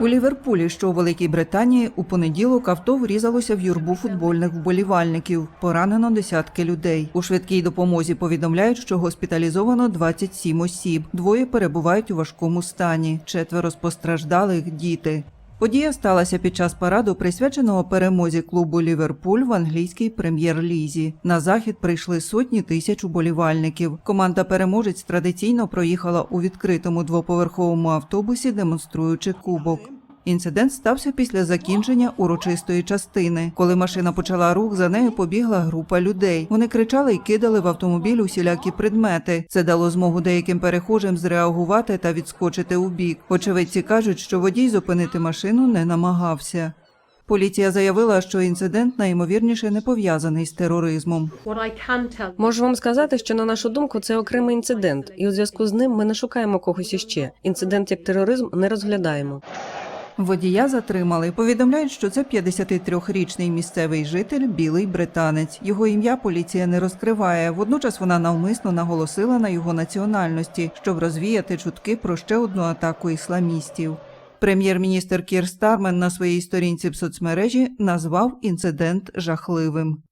У Ліверпулі, що у Великій Британії, у понеділок авто врізалося в юрбу футбольних вболівальників. Поранено десятки людей. У швидкій допомозі повідомляють, що госпіталізовано 27 осіб. Двоє перебувають у важкому стані. Четверо з постраждалих діти. Подія сталася під час параду, присвяченого перемозі клубу Ліверпуль в англійській прем'єр-лізі. На захід прийшли сотні тисяч уболівальників. Команда переможець традиційно проїхала у відкритому двоповерховому автобусі, демонструючи кубок. Інцидент стався після закінчення урочистої частини. Коли машина почала рух, за нею побігла група людей. Вони кричали і кидали в автомобіль усілякі предмети. Це дало змогу деяким перехожим зреагувати та відскочити у бік. Очевидці кажуть, що водій зупинити машину не намагався. Поліція заявила, що інцидент найімовірніше не пов'язаний з тероризмом. Можу вам сказати, що на нашу думку це окремий інцидент, і у зв'язку з ним ми не шукаємо когось іще. Інцидент як тероризм не розглядаємо. Водія затримали. Повідомляють, що це 53-річний місцевий житель, білий британець. Його ім'я поліція не розкриває. Водночас вона навмисно наголосила на його національності, щоб розвіяти чутки про ще одну атаку ісламістів. Прем'єр-міністр Кір Стармен на своїй сторінці в соцмережі назвав інцидент жахливим.